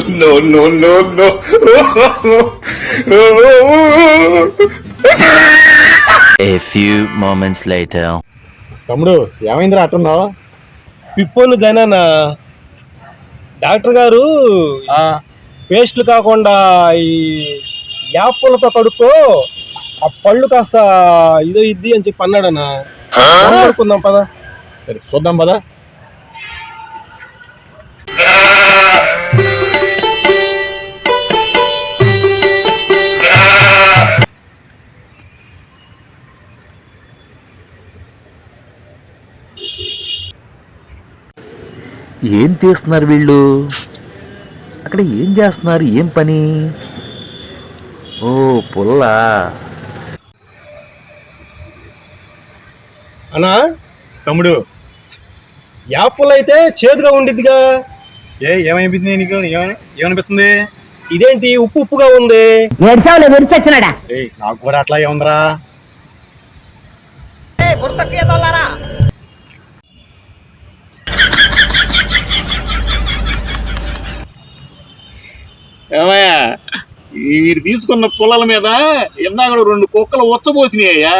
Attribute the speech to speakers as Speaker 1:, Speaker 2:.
Speaker 1: no, no, no, no.
Speaker 2: A few moments later.
Speaker 3: తమ్ముడు ఏమైందిరా? అట్టున్నావు
Speaker 4: పిప్పోలు Zanana doctor గారు పేస్ట్లు కాకుండా ఈ యాప్లతో కడుక్కో ఆ పళ్ళు కాస్త ఇదో ఇద్ది అని చెప్పి అన్నాడన్న కడుక్కుందాం పదా.
Speaker 3: సరే చూద్దాం పదా.
Speaker 2: ఏం తీస్తున్నారు వీళ్ళు? అక్కడ ఏం చేస్తున్నారు? ఏం పని? ఓ పుల్లా.
Speaker 4: అన్నా
Speaker 3: తమ్ముడు
Speaker 4: యాప్లు అయితే చేదుగా ఉండిద్దిగా.
Speaker 3: ఏ ఏమైపోయింది నీకు? ఏమని- ఏమనిపిస్తుంది?
Speaker 4: ఇదేంటి ఉప్పు ఉప్పుగా ఉంది?
Speaker 3: ఏయ్ నాకు కూడా అట్లాగే ఉందిరా
Speaker 5: ఏమయ్యా? మీరు తీసుకున్న పుల్లల మీద ఇందాక రెండు కుక్కలు ఉచ్చబోసినాయ్యా